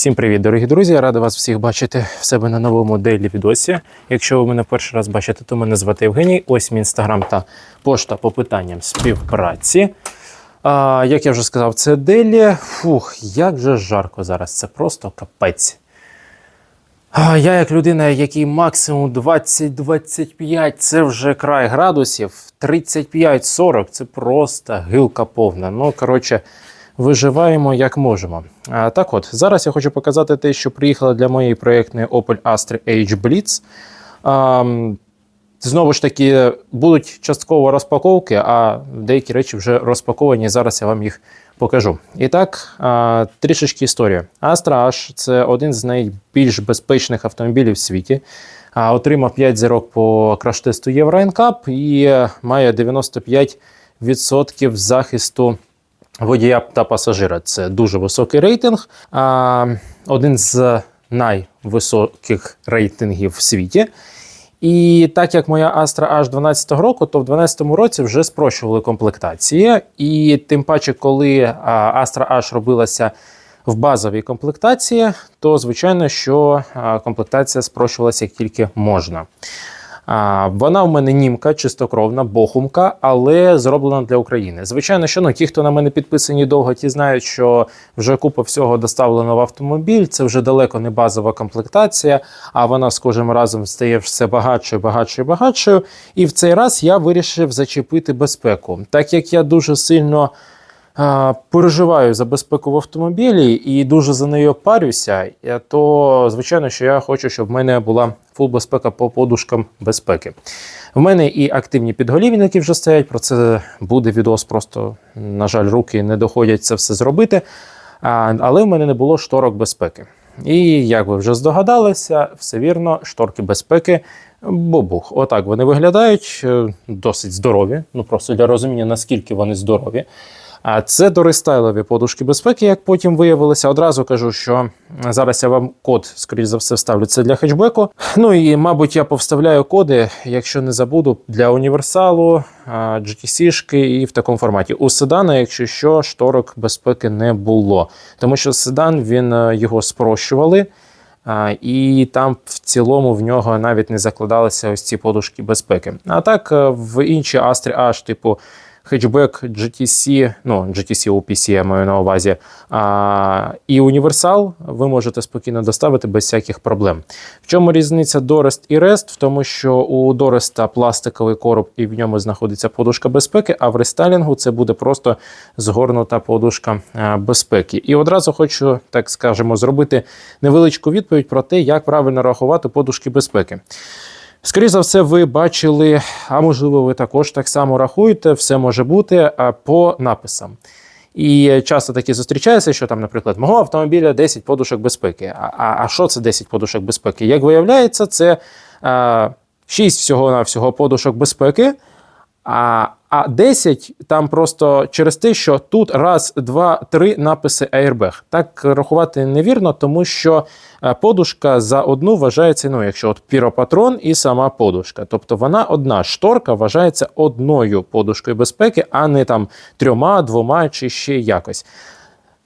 Всім привіт, дорогі друзі! Я Радий вас всіх бачити в себе на новому дейлі відосі. Якщо ви мене перший раз бачите, то мене звати Євгеній. Ось мій інстаграм та пошта по питанням співпраці. А, як я вже сказав, це дейлі. Фух, як же жарко зараз, це просто капець. А, Я, як людина, який максимум 20-25, це вже край градусів. 35-40 це просто гилка повна. Ну, коротше, виживаємо як можемо. Так от, зараз я хочу показати те, що приїхало для моєї проєктної Opel Astra H Blitz. Знову ж таки, будуть частково розпаковки, а деякі речі вже розпаковані. Зараз я вам їх покажу. І так, трішечки історія. Astra H – це один з найбільш безпечних автомобілів в світі. Отримав 5 зірок по краш-тесту Euro NCAP і е, має 95% захисту водія та пасажира. Це дуже високий рейтинг. А, Один з найвисоких рейтингів в світі. І так як моя Astra H 12 року, то в 12 році вже спрощували комплектації. І тим паче, коли а, Astra H робилася в базовій комплектації, то звичайно, що комплектація спрощувалася як тільки можна. Вона в мене німка, чистокровна, бохумка, але зроблена для України. Звичайно, що ну, ті, хто на мене підписані довго, ті знають, що вже купа всього доставлено в автомобіль. Це вже далеко не базова комплектація, а вона з кожним разом стає все багатшою, багатшою, багатшою. І в цей раз я вирішив зачепити безпеку, так як я дуже сильно. Переживаю за безпеку в автомобілі і дуже за нею парюся, е, то звичайно, що я хочу, щоб в мене була фул безпека по подушкам безпеки. В мене і активні підголівники вже стоять. Про це буде відос. Просто, на жаль, руки не доходять це все зробити. Але в мене не було шторок безпеки. І як ви вже здогадалися, все вірно, шторки безпеки. Бобух. Отак вони виглядають е, досить здорові. Ну просто для розуміння, наскільки вони здорові. А це дорестайлові подушки безпеки, як потім виявилося. Одразу кажу, що зараз я вам код, скоріш за все, вставлю це для хетчбеку. Ну і, мабуть, я повставляю коди, якщо не забуду, для універсалу, GTC-шки і в такому форматі. У седана, якщо що, шторок безпеки не було. Тому що седан він е, його спрощували. І там в цілому в нього навіть не закладалися ось ці подушки безпеки. А так е, в інші Astra H, типу хетчбек GTC, ну GTC OPC я маю на увазі, а, і універсал ви можете спокійно доставити без всяких проблем. В чому різниця Dorest і Rest? В тому, що у Dorest пластиковий короб і в ньому знаходиться подушка безпеки, а в рестайлінгу це буде просто згорнута подушка безпеки. І одразу хочу, так скажемо, зробити невеличку відповідь про те, як правильно рахувати подушки безпеки. Скоріше за все, ви бачили, а можливо, ви також так само рахуєте, все може бути по написам. І часто такі зустрічається, що там, наприклад, мого автомобіля 10 подушок безпеки. А, а, а що це 10 подушок безпеки? Як виявляється, це а, 6 всього на всього подушок безпеки. А а 10 там просто через те, що тут раз, два, три написи Airbag. Так рахувати невірно, тому що е, подушка за одну вважається, ну, якщо от піропатрон і сама подушка. Тобто вона одна шторка вважається одною подушкою безпеки, а не там трьома, двома чи ще якось.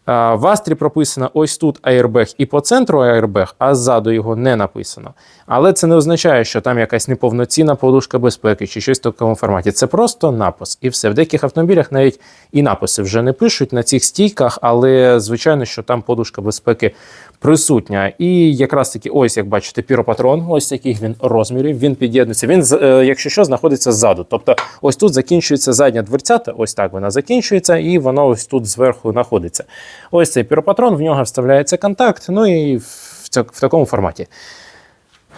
В Астрі прописано ось тут аербег і по центру аербег, а ззаду його не написано. Але це не означає, що там якась неповноцінна подушка безпеки чи щось в такому форматі. Це просто напис. І все. В деяких автомобілях навіть і написи вже не пишуть на цих стійках, але звичайно, що там подушка безпеки присутня. І якраз таки, ось як бачите, піропатрон, ось таких він розмірів, він під'єднується. Він, е, якщо що, знаходиться ззаду. Тобто, ось тут закінчується задня дверцята, ось так вона закінчується, і воно ось тут зверху знаходиться. Ось цей піропатрон, в нього вставляється контакт, ну і в, ця- в такому форматі.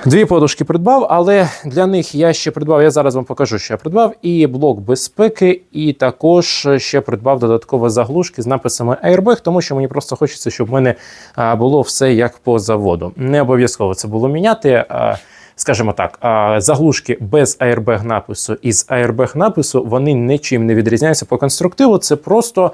Дві подушки придбав, але для них я ще придбав. Я зараз вам покажу, що я придбав. І блок безпеки, і також ще придбав додаткові заглушки з написами Airbag, тому що мені просто хочеться, щоб в мене було все як по заводу. Не обов'язково це було міняти. Скажімо так, заглушки без airbag напису і з airbag напису вони нічим не відрізняються по конструктиву. Це просто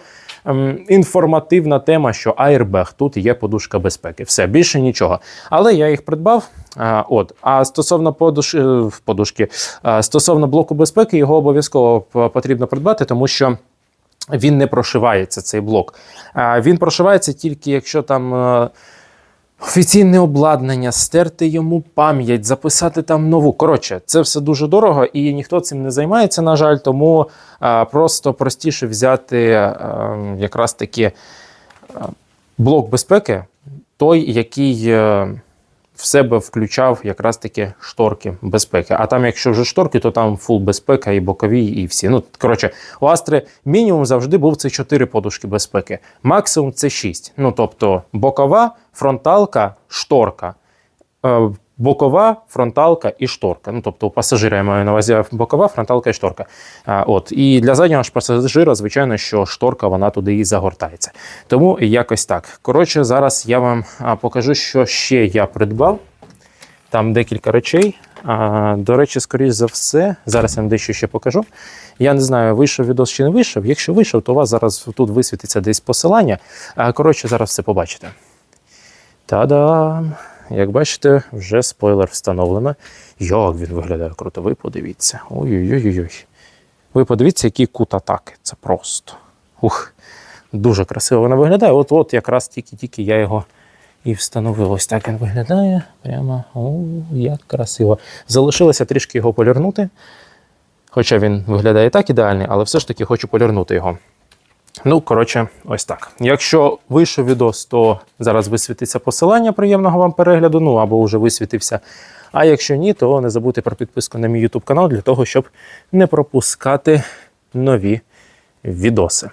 інформативна тема, що airbag, тут є подушка безпеки. Все більше нічого. Але я їх придбав. А, от, а стосовно подуш... е, подушки, а, стосовно блоку безпеки, його обов'язково потрібно придбати, тому що. Він не прошивається, цей блок. Він прошивається тільки якщо там е, офіційне обладнання, стерти йому пам'ять, записати там нову. Коротше, це все дуже дорого, і ніхто цим не займається, на жаль, тому а, просто простіше взяти а, якраз таки а, блок безпеки, той, який. е, в себе включав якраз таки шторки безпеки. А там, якщо вже шторки, то там фул безпека і бокові, і всі. Ну, коротше, у Астри мінімум завжди був це 4 подушки безпеки. Максимум це 6. Ну, тобто бокова, фронталка, шторка. Бокова, фронталка і шторка. Ну, тобто у пасажира я маю на увазі бокова, фронталка і шторка. А, от. І для заднього ж пасажира, звичайно, що шторка вона туди і загортається. Тому якось так. Коротше, зараз я вам покажу, що ще я придбав. Там декілька речей. А, до речі, скоріш за все, зараз я вам дещо ще покажу. Я не знаю, вийшов відос чи не вийшов. Якщо вийшов, то у вас зараз тут висвітиться десь посилання. А, коротше, зараз все побачите. Та-дам! Як бачите, вже спойлер встановлено. Як він виглядає круто, ви подивіться. Ой-ой-ой. Ви подивіться, який кут атаки. Це просто. Ух, дуже красиво воно виглядає. От от якраз тільки-тільки я його і встановив. Ось так він виглядає. Прямо о, як красиво. Залишилося трішки його полірнути. Хоча він виглядає так ідеальний, але все ж таки хочу полірнути його. Ну, коротше, ось так. Якщо вийшов відос, то зараз висвітиться посилання приємного вам перегляду, ну або вже висвітився. А якщо ні, то не забудьте про підписку на мій YouTube канал для того, щоб не пропускати нові відоси.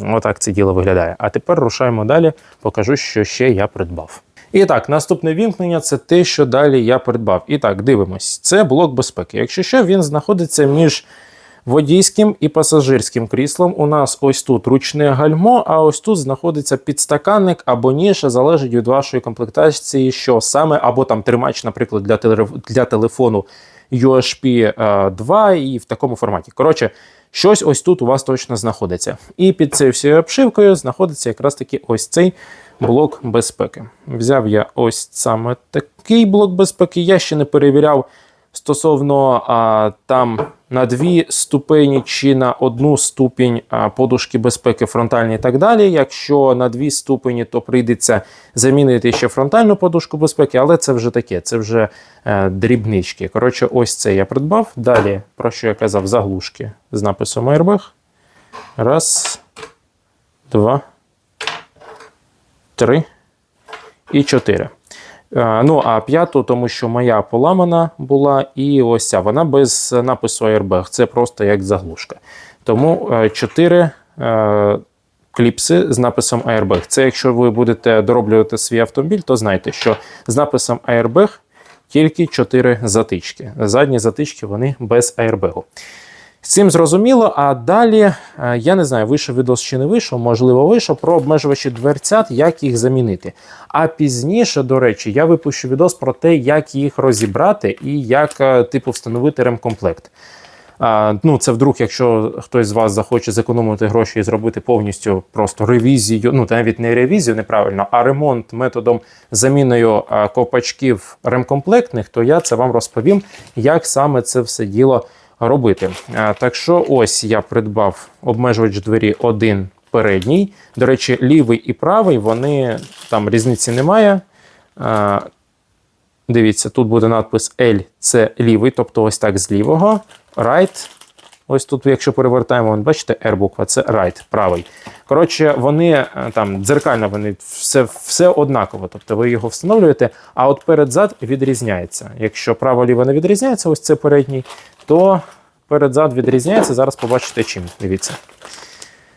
Отак це діло виглядає. А тепер рушаємо далі, покажу, що ще я придбав. І так, наступне вімкнення це те, що далі я придбав. І так, дивимось. Це блок безпеки. Якщо що, він знаходиться між водійським і пасажирським кріслом. У нас ось тут ручне гальмо, а ось тут знаходиться підстаканник або ніша, залежить від вашої комплектації, що саме, або там тримач, наприклад, для, для телефону USB 2 і в такому форматі. Коротше, щось ось тут у вас точно знаходиться. І під цією всією обшивкою знаходиться якраз таки ось цей блок безпеки. Взяв я ось саме такий блок безпеки. Я ще не перевіряв стосовно а, там на дві ступені чи на одну ступінь а, подушки безпеки фронтальні і так далі. Якщо на дві ступені, то прийдеться замінити ще фронтальну подушку безпеки, але це вже таке, це вже е, дрібнички. Коротше, ось це я придбав. Далі, про що я казав, заглушки з написом Airbag. Раз, два, три і чотири. Е, Ну, а п'яту, тому що моя поламана була, і ось ця вона без напису Airbag. Це просто як заглушка. Тому е, чотири е, кліпси з написом Airbag. Це якщо ви будете дороблювати свій автомобіль, то знайте, що з написом Airbag тільки чотири затички. Задні затички вони без аербегу. З цим зрозуміло, а далі е, я не знаю, вийшов відос чи не вийшов, можливо, вийшов про обмежувачі дверцят, як їх замінити. А пізніше, до речі, я випущу відос про те, як їх розібрати і як е, типу встановити ремкомплект. А, ну, це вдруг, якщо хтось з вас захоче зекономити гроші і зробити повністю просто ревізію, ну навіть не ревізію неправильно, а ремонт методом заміною а, ковпачків ремкомплектних, то я це вам розповім, як саме це все діло робити. Так що ось я придбав обмежувач двері один передній. До речі, лівий і правий, вони там різниці немає. Дивіться, тут буде надпис L, це лівий, тобто ось так з лівого. Right. Ось тут, якщо перевертаємо, бачите, R буква, це right, правий. Коротше, вони е, там дзеркально, вони все, все однаково. Тобто ви його встановлюєте, а от перед-зад відрізняється. Якщо право-ліво не відрізняється, ось це передній, то перед-зад відрізняється. Зараз побачите чим. Дивіться.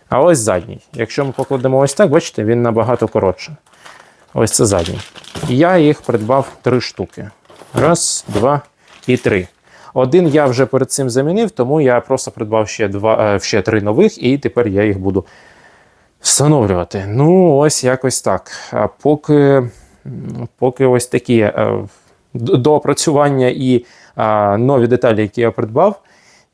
А ось задній. Якщо ми покладемо ось так, бачите, він набагато коротше. Ось це задній. Я їх придбав три штуки. Раз, два і три. Один я вже перед цим замінив, тому я просто придбав ще два, е, ще три нових, і тепер я їх буду встановлювати. Ну, ось якось так. А поки, поки ось такі е, доопрацювання і нові деталі, які я придбав.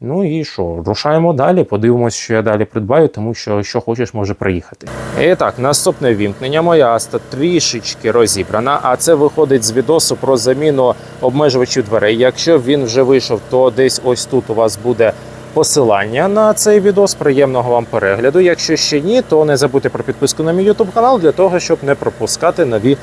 Ну і що, рушаємо далі, подивимось, що я далі придбаю, тому що що хочеш, може приїхати. І так, наступне вімкнення. Моя Аста трішечки розібрана, а це виходить з відосу про заміну обмежувачів дверей. Якщо він вже вийшов, то десь ось тут у вас буде посилання на цей відос. Приємного вам перегляду. Якщо ще ні, то не забудьте про підписку на мій YouTube канал для того, щоб не пропускати нові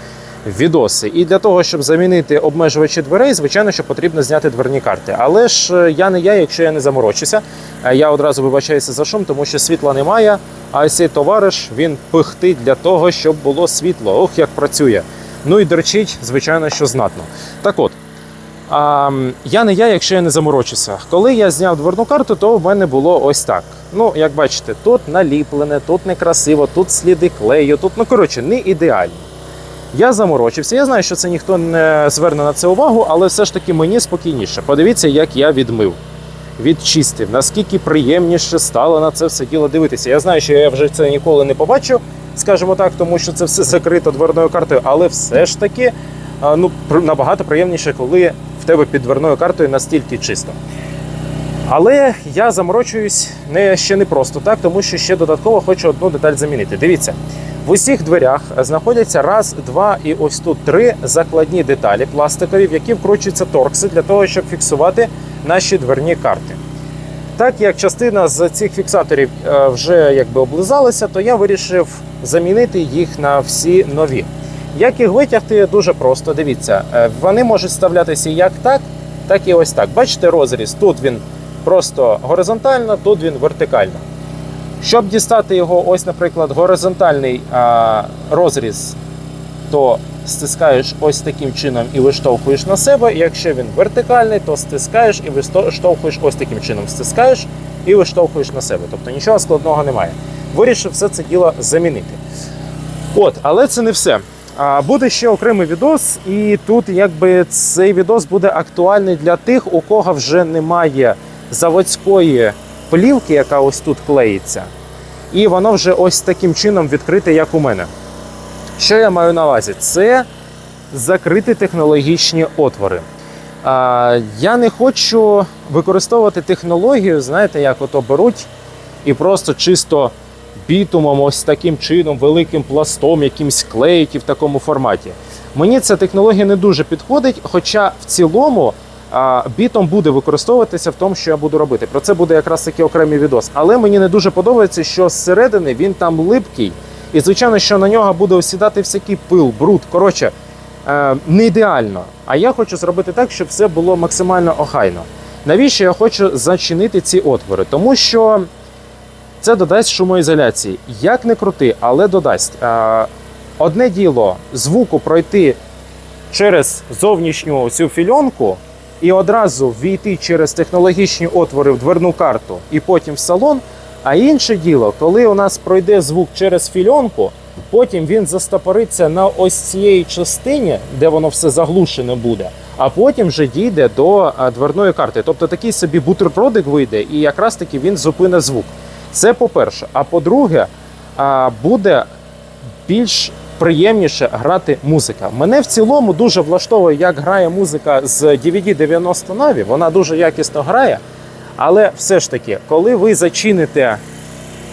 відоси. І для того, щоб замінити обмежувачі дверей, звичайно, що потрібно зняти дверні карти. Але ж е, я не я, якщо я не заморочуся. Е, Я одразу вибачаюся за шум, тому що світла немає. А цей товариш він пихтить для того, щоб було світло. Ох, як працює. Ну і дерчить, звичайно, що знатно. Так от. А, я не я, якщо я не заморочуся. Коли я зняв дверну карту, то в мене було ось так. Ну, як бачите, тут наліплене, тут некрасиво, тут сліди клею, тут, ну коротше, не ідеально. Я заморочився. Я знаю, що це ніхто не зверне на це увагу, але все ж таки мені спокійніше. Подивіться, як я відмив, відчистив, наскільки приємніше стало на це все діло дивитися. Я знаю, що я вже це ніколи не побачу, скажімо так, тому що це все закрито дверною картою, але все ж таки ну, набагато приємніше, коли в тебе під дверною картою настільки чисто. Але я заморочуюсь не ще не просто так, тому що ще додатково хочу одну деталь замінити. Дивіться, в усіх дверях знаходяться раз, два і ось тут три закладні деталі пластикові, в які вкручуються торкси для того, щоб фіксувати наші дверні карти. Так як частина з цих фіксаторів е, вже якби облизалася, то я вирішив замінити їх на всі нові. Як їх витягти, дуже просто. Дивіться, е, вони можуть вставлятися як так, так і ось так. Бачите розріз? Тут він просто горизонтально, тут він вертикально. Щоб дістати його, ось, наприклад, горизонтальний а, розріз, то стискаєш ось таким чином і виштовхуєш на себе. Якщо він вертикальний, то стискаєш і виштовхуєш ось таким чином. Стискаєш і виштовхуєш на себе. Тобто нічого складного немає. Вирішив все це діло замінити. От, але це не все. А, Буде ще окремий відос, і тут якби цей відос буде актуальний для тих, у кого вже немає заводської плівки, яка ось тут клеїться. І воно вже ось таким чином відкрите, як у мене. Що я маю на увазі? Це закриті технологічні отвори. А, я не хочу використовувати технологію, знаєте, як ото беруть і просто чисто бітумом, ось таким чином, великим пластом, якимсь клеїть і в такому форматі. Мені ця технологія не дуже підходить, хоча в цілому бітом буде використовуватися в тому, що я буду робити. Про це буде якраз таки окремий відос. Але мені не дуже подобається, що зсередини він там липкий, і звичайно, що на нього буде осідати всякий пил, бруд. Коротше, е, не ідеально. А я хочу зробити так, щоб все було максимально охайно. Навіщо я хочу зачинити ці отвори? Тому що це додасть шумоізоляції. Як не крути, але додасть. Е, Одне діло звуку пройти через зовнішню цю фільонку і одразу війти через технологічні отвори в дверну карту і потім в салон. А інше діло, коли у нас пройде звук через фільонку, потім він застопориться на ось цієї частині, де воно все заглушене буде, а потім вже дійде до дверної карти. Тобто такий собі бутербродик вийде, і якраз таки він зупине звук. Це по-перше. А по-друге, буде більш приємніше грати музика. Мене в цілому дуже влаштовує, як грає музика з DVD 90 Na'Vi. Вона дуже якісно грає. Але все ж таки, коли ви зачините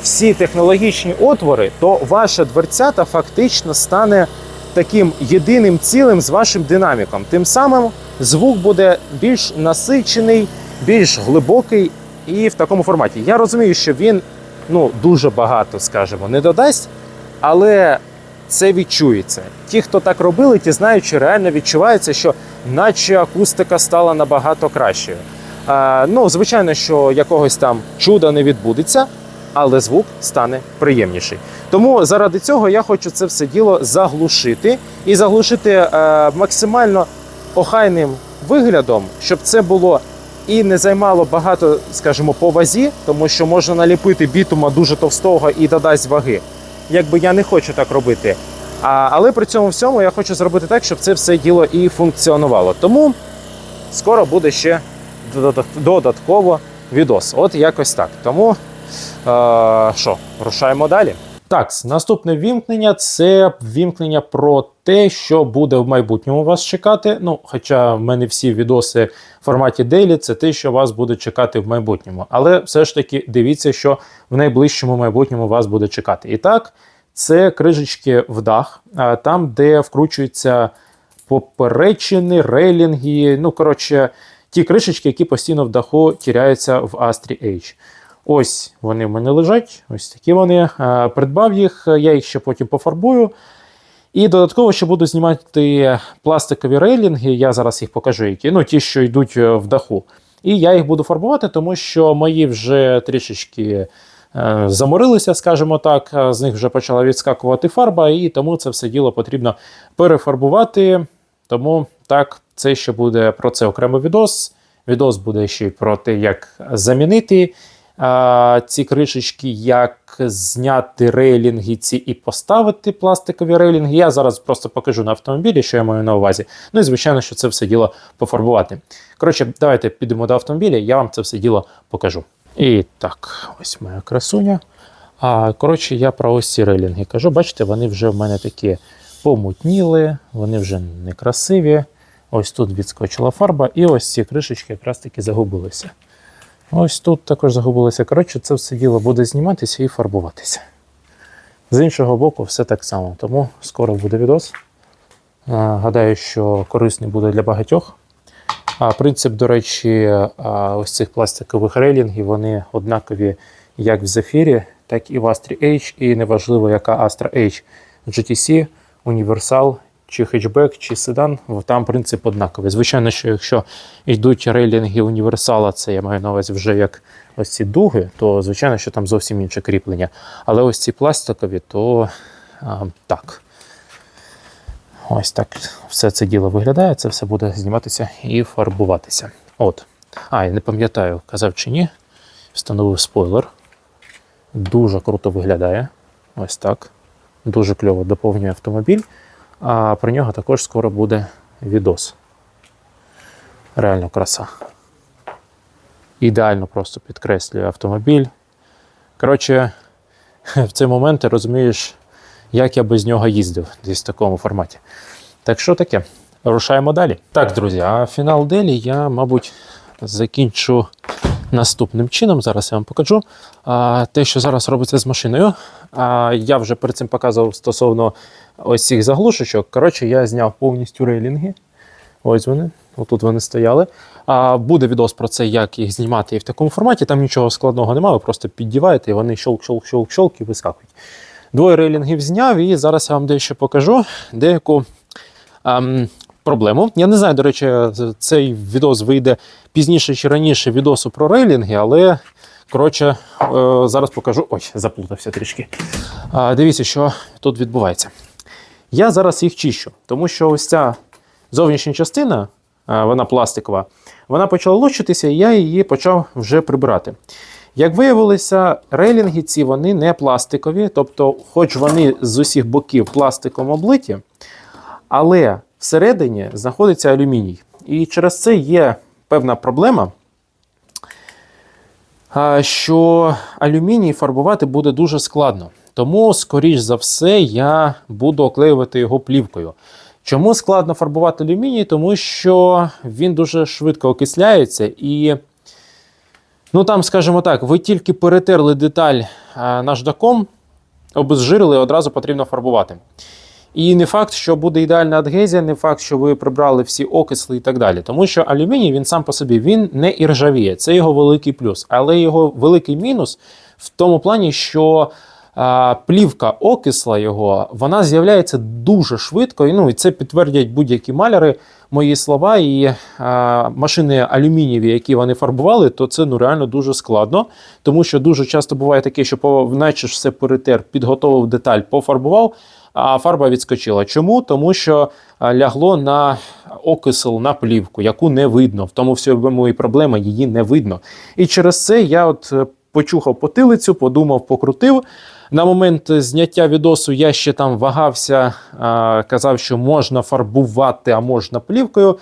всі технологічні отвори, то ваша дверцята фактично стане таким єдиним цілим з вашим динаміком. Тим самим звук буде більш насичений, більш глибокий і в такому форматі. Я розумію, що він ну, дуже багато, скажімо, не додасть, але це відчується. Ті, хто так робили, ті знають, що реально відчувається, що наче акустика стала набагато кращою. А, ну, звичайно, що якогось там чуда не відбудеться, але звук стане приємніший. Тому заради цього я хочу це все діло заглушити і заглушити е, максимально охайним виглядом, щоб це було і не займало багато, скажімо, по вазі, тому що можна наліпити бітума дуже товстого і додасть ваги. Якби я не хочу так робити. А, але при цьому всьому я хочу зробити так, щоб це все діло і функціонувало. Тому скоро буде ще додатково відос. От якось так. Тому е, що, рушаємо далі. Так, наступне вімкнення це вімкнення про те, що буде в майбутньому вас чекати. Ну, хоча в мене всі відоси в форматі Daily, це те, що вас буде чекати в майбутньому. Але все ж таки дивіться, що в найближчому майбутньому вас буде чекати. І так, це крижечки в дах, там, де вкручуються поперечини, рейлінги. Ну, коротше, ті кришечки, які постійно в даху тіряються в Astri H. Ось вони в мене лежать, ось такі вони. Е, Придбав їх, я їх ще потім пофарбую. І додатково ще буду знімати пластикові рейлінги. Я зараз їх покажу, які ну, ті, що йдуть е, в даху. І я їх буду фарбувати, тому що мої вже трішечки е, заморилися, скажімо так. е, З них вже почала відскакувати фарба, і тому це все діло потрібно перефарбувати. Тому так, це ще буде про це окремий відос. Відос буде ще й про те, як замінити ці кришечки, як зняти рейлінги ці і поставити пластикові рейлінги. Я зараз просто покажу на автомобілі, що я маю на увазі. Ну і звичайно, що це все діло пофарбувати. Коротше, давайте підемо до автомобіля, я вам це все діло покажу. І так, ось моя красуня. А коротше, я про ось ці рейлінги кажу. Бачите, вони вже в мене такі помутніли, вони вже некрасиві. Ось тут відскочила фарба, і ось ці кришечки якраз таки загубилися. Ось тут також загубилося. Коротше, це все діло буде зніматися і фарбуватися. З іншого боку, все так само. Тому скоро буде відос. Гадаю, що корисний буде для багатьох. А принцип, до речі, ось цих пластикових рейлінгів, вони однакові як в Zephyr, так і в Astra H, і неважливо, яка Astra H GTC, Universal, чи хетчбек, чи седан, там принцип однаковий. Звичайно, що якщо йдуть рейлінги універсала, це я маю на увазі вже як ось ці дуги, то звичайно, що там зовсім інше кріплення. Але ось ці пластикові, то а, так. Ось так все це діло виглядає, це все буде зніматися і фарбуватися. От. А, я не пам'ятаю, казав чи ні. Встановив спойлер. Дуже круто виглядає. Ось так. Дуже кльово доповнює автомобіль. А про нього також скоро буде відос. Реально краса. Ідеально просто підкреслює автомобіль. Коротше, в цей момент ти розумієш, як я без нього їздив десь в такому форматі. Так що таке? Рушаємо далі. Так, друзі, а фінал делі я, мабуть, закінчу наступним чином. Зараз я вам покажу. Те, що зараз робиться з машиною. Я вже перед цим показував стосовно ось цих заглушечок. Коротше, я зняв повністю рейлінги. Ось вони, отут вони стояли. А, буде відос про це, як їх знімати і в такому форматі. Там нічого складного немає, ви просто піддіваєте і вони щолк-щолк-щолк-щолк і вискакують. Двоє рейлінгів зняв, і зараз я вам дещо покажу деяку ем, проблему. Я не знаю, до речі, цей відос вийде пізніше чи раніше відосу про рейлінги, але коротше, е, зараз покажу. Ой, заплутався трішки. Дивіться, що тут відбувається. Я зараз їх чищу, тому що ось ця зовнішня частина, вона пластикова, вона почала лущитися, і я її почав вже прибирати. Як виявилося, рейлінги ці вони не пластикові, тобто, хоч вони з усіх боків пластиком облиті, але всередині знаходиться алюміній. І через це є певна проблема, що алюміній фарбувати буде дуже складно. Тому, скоріш за все, я буду оклеювати його плівкою. Чому складно фарбувати алюміній? Тому що він дуже швидко окисляється і. Ну там, скажімо так, ви тільки перетерли деталь наждаком, обезжирили, і одразу потрібно фарбувати. І не факт, що буде ідеальна адгезія, не факт, що ви прибрали всі окисли і так далі. Тому що алюміній він сам по собі він не іржавіє. Це його великий плюс. Але його великий мінус в тому плані, що а, плівка окисла його вона з'являється дуже швидко. І, ну, і це підтвердять будь-які маляри мої слова. І а, машини алюмінієві, які вони фарбували, то це ну реально дуже складно. Тому що дуже часто буває таке, що по, наче ж все перетер, підготовив деталь, пофарбував. А фарба відскочила. Чому? Тому що лягло на окисел на плівку, яку не видно. В тому всьому і проблема її не видно. І через це я от е, почухав потилицю, подумав, покрутив. На момент зняття відосу я ще там вагався, казав, що можна фарбувати, а можна плівкою.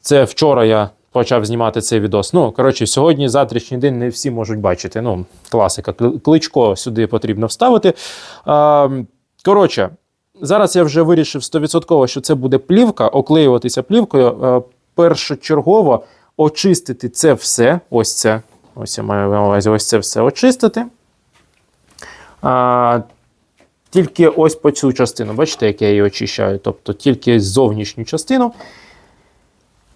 Це вчора я почав знімати цей відос. Ну, коротше, сьогодні, завтрашній день не всі можуть бачити. Ну, класика. Кличко сюди потрібно вставити. А, коротше, зараз я вже вирішив 100%, що це буде плівка, оклеюватися плівкою. Е, Першочергово очистити це все. Ось це. Ось я маю на увазі, ось це все очистити. А, тільки ось по цю частину. Бачите, як я її очищаю? Тобто тільки зовнішню частину.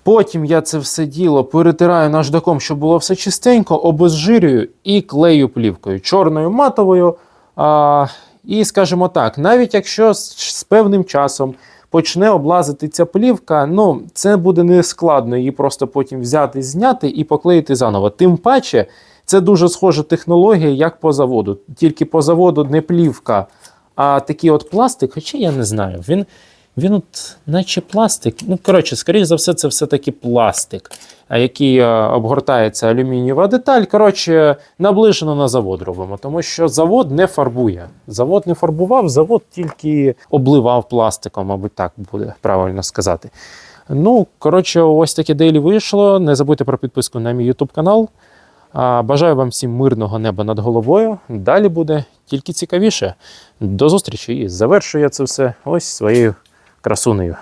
Потім я це все діло перетираю наждаком, щоб було все чистенько, обезжирюю і клею плівкою чорною матовою. А, І скажімо так, навіть якщо з, певним часом почне облазити ця плівка, ну це буде не складно її просто потім взяти, зняти і поклеїти заново. Тим паче, це дуже схожа технологія, як по заводу. Тільки по заводу не плівка, а такий от пластик, хоча я не знаю. Він, він от, наче пластик. Ну, коротше, скоріш за все, це все-таки пластик, який е, обгортається алюмінієва деталь. Коротше, наближено на завод робимо, тому що завод не фарбує. Завод не фарбував, завод тільки обливав пластиком, мабуть, так буде правильно сказати. Ну, коротше, ось таке дейлі вийшло. Не забудьте про підписку на мій YouTube канал. Бажаю вам всім мирного неба над головою. Далі буде тільки цікавіше. До зустрічі і завершую я це все ось своєю красунею.